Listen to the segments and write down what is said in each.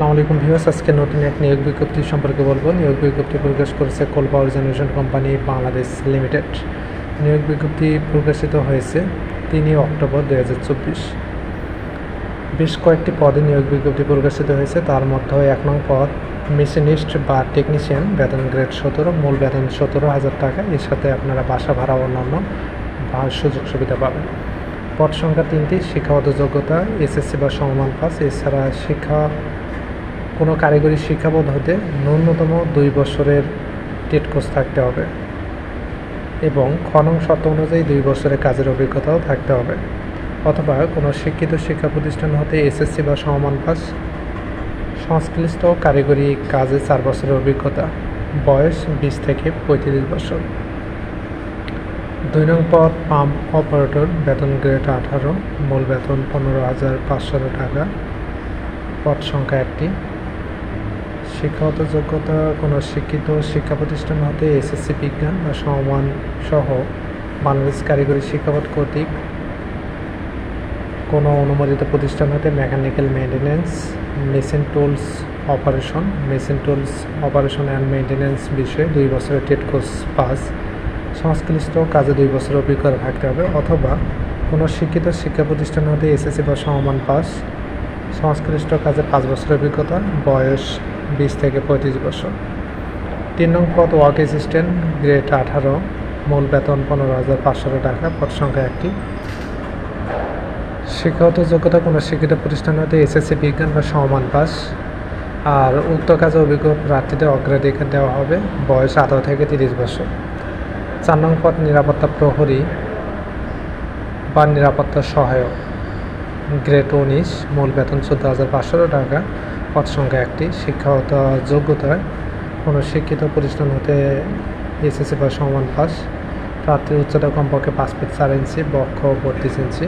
আসসালামু আলাইকুম আজকে নতুন এক নিয়োগ বিজ্ঞপ্তি সম্পর্কে বলব। নিয়োগ বিজ্ঞপ্তি প্রকাশ করেছে coal power generation company Bangladesh limited. নিয়োগ বিজ্ঞপ্তি প্রকাশিত হয়েছে তিনই অক্টোবর দু হাজার চব্বিশ। বেশ কয়েকটি পদে নিয়োগ বিজ্ঞপ্তি প্রকাশিত হয়েছে, তার মধ্যে এক নং পদ, মেশিনিস্ট বা টেকনিশিয়ান, বেতন গ্রেড সতেরো, মূল বেতন সতেরো হাজার টাকা, এর সাথে আপনারা বাসা ভাড়া অন্যান্য সুযোগ সুবিধা পাবেন। পদ সংখ্যা তিনটি, শিক্ষাগত যোগ্যতা, এসএসসি বা সমমান পাস, এছাড়া শিক্ষা কোনো কারিগরি শিক্ষাবোধ হতে ন্যূনতম দুই বছরের টেট কোর্স থাকতে হবে এবং খনন শর্ত অনুযায়ী দুই বছরের কাজের অভিজ্ঞতাও থাকতে হবে। অথবা কোনো শিক্ষিত শিক্ষা প্রতিষ্ঠান হতে এসএসসি বা সমমান পাস, সংশ্লিষ্ট কারিগরি কাজে চার বছরের অভিজ্ঞতা, বয়স বিশ থেকে পঁয়ত্রিশ বছর। দুই নং পদ, পাম্প অপারেটর, বেতন গ্রেড আঠারো, মূল বেতন পনেরো হাজার পাঁচশো টাকা, পদ সংখ্যা একটি। শিক্ষাগত যোগ্যতা, কোনো শিক্ষিত শিক্ষা প্রতিষ্ঠান হতে এসএসসি বিজ্ঞান বা সমমান সহ বাংলাদেশ কারিগরি শিক্ষাবোধ কর্তৃক কোনো অনুমোদিত প্রতিষ্ঠান হতে mechanical maintenance machine tools operation, machine tools operation and maintenance বিষয়ে দুই বছরের টেট কোর্স পাস। সংশ্লিষ্ট কাজে দুই বছরের অভিজ্ঞতা থাকতে হবে অথবা কোনো শিক্ষিত শিক্ষা প্রতিষ্ঠান হতে এসএসসি বা সমমান পাস। সংশ্লিষ্ট কাজে পাঁচ বছর অভিজ্ঞতা, বয়স বিশ থেকে পঁয়ত্রিশ বছর। তিন নং পদ, ওয়ার্ক অ্যাসিস্ট্যান্ট, গ্রেড আঠারো, মূল বেতন পনেরো হাজার পাঁচশো টাকা, পদ সংখ্যা একটি। শিক্ষাগত যোগ্যতা কোনো শিক্ষিত প্রতিষ্ঠান হতে এসএসসি বিজ্ঞান বা সমমান পাস। আর উক্ত কাজে অভিজ্ঞ প্রার্থীদের অগ্রাধিকার দেওয়া হবে, বয়স আঠারো থেকে তিরিশ বছর। চার নং পদ, নিরাপত্তা প্রহরী বা নিরাপত্তা সহায়ক। গ্রেড উনিশ, মূল বেতন চোদ্দ হাজার পাঁচশো টাকা পদ সংখ্যা একটি, শিক্ষাগত যোগ্যতায় কোনো শিক্ষিত প্রতিষ্ঠান হতে এসএসসি বা সমান পাস প্রার্থীর উচ্চতা কমপক্ষে পাঁচ ফিট চার ইঞ্চি, বক্ষ বত্রিশ ইঞ্চি।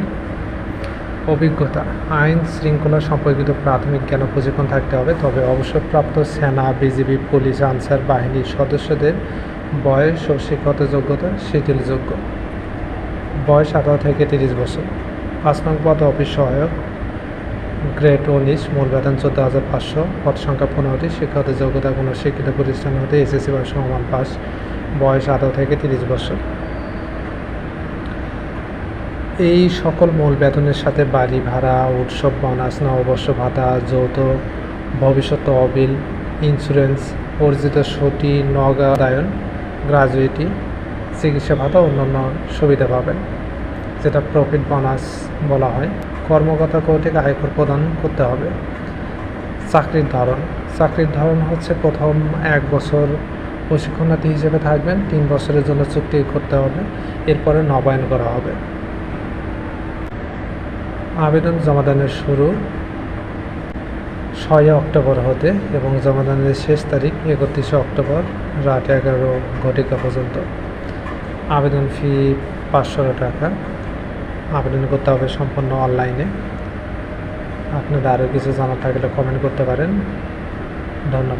অভিজ্ঞতা, আইন শৃঙ্খলা সম্পর্কিত প্রাথমিক জ্ঞান প্রশিক্ষণ থাকতে হবে, তবে অবসরপ্রাপ্ত সেনা, বিজিবি, পুলিশ, আনসার বাহিনীর সদস্যদের বয়স ও শিক্ষাগত যোগ্যতা শিথিলযোগ্য। বয়স আঠারো থেকে তিরিশ বছর। পাঁচ নং পদ অফিস সহায়ক গ্রেড উনিশ মূল বেতন চোদ্দ হাজার পাঁচশো, পদ সংখ্যা পনেরোটি, শিক্ষাগত যোগ্যতা কোনো শিক্ষিত প্রতিষ্ঠান হতে এসএসসি বা সমান পাস, বয়স আঠারো থেকে তিরিশ বছর। এই সকল মূল বেতনের সাথে বাড়ি ভাড়া, উৎসব, বোনাস, নববর্ষ ভাতা, যৌথ ভবিষ্যৎ তহবিল ইন্স্যুরেন্স অর্জিত ছুটি নগদায়ন গ্রাজুয়েটি চিকিৎসা ভাতা, অন্যান্য সুবিধা পাবেন। যেটা প্রফিট বোনাস বলা হয়, কর্মকর্তা কর্তৃক আয়কর প্রদান করতে হবে। চাকরির ধরন চাকরির ধরন হচ্ছে প্রথম এক বছর প্রশিক্ষণার্থী হিসেবে থাকবেন, তিন বছরের জন্য চুক্তি করতে হবে, এরপরে নবায়ন করা হবে। আবেদন জমাদানের শুরু ছয় অক্টোবর হতে এবং জমাদানের শেষ তারিখ একত্রিশে অক্টোবর রাত এগারো ঘটিকা পর্যন্ত। আবেদন ফি পাঁচশো টাকা। আবেদন করতে হবে সম্পূর্ণ অনলাইনে। আপনাদের আরও কিছু জানার থাকলে কমেন্ট করতে পারেন। ধন্যবাদ।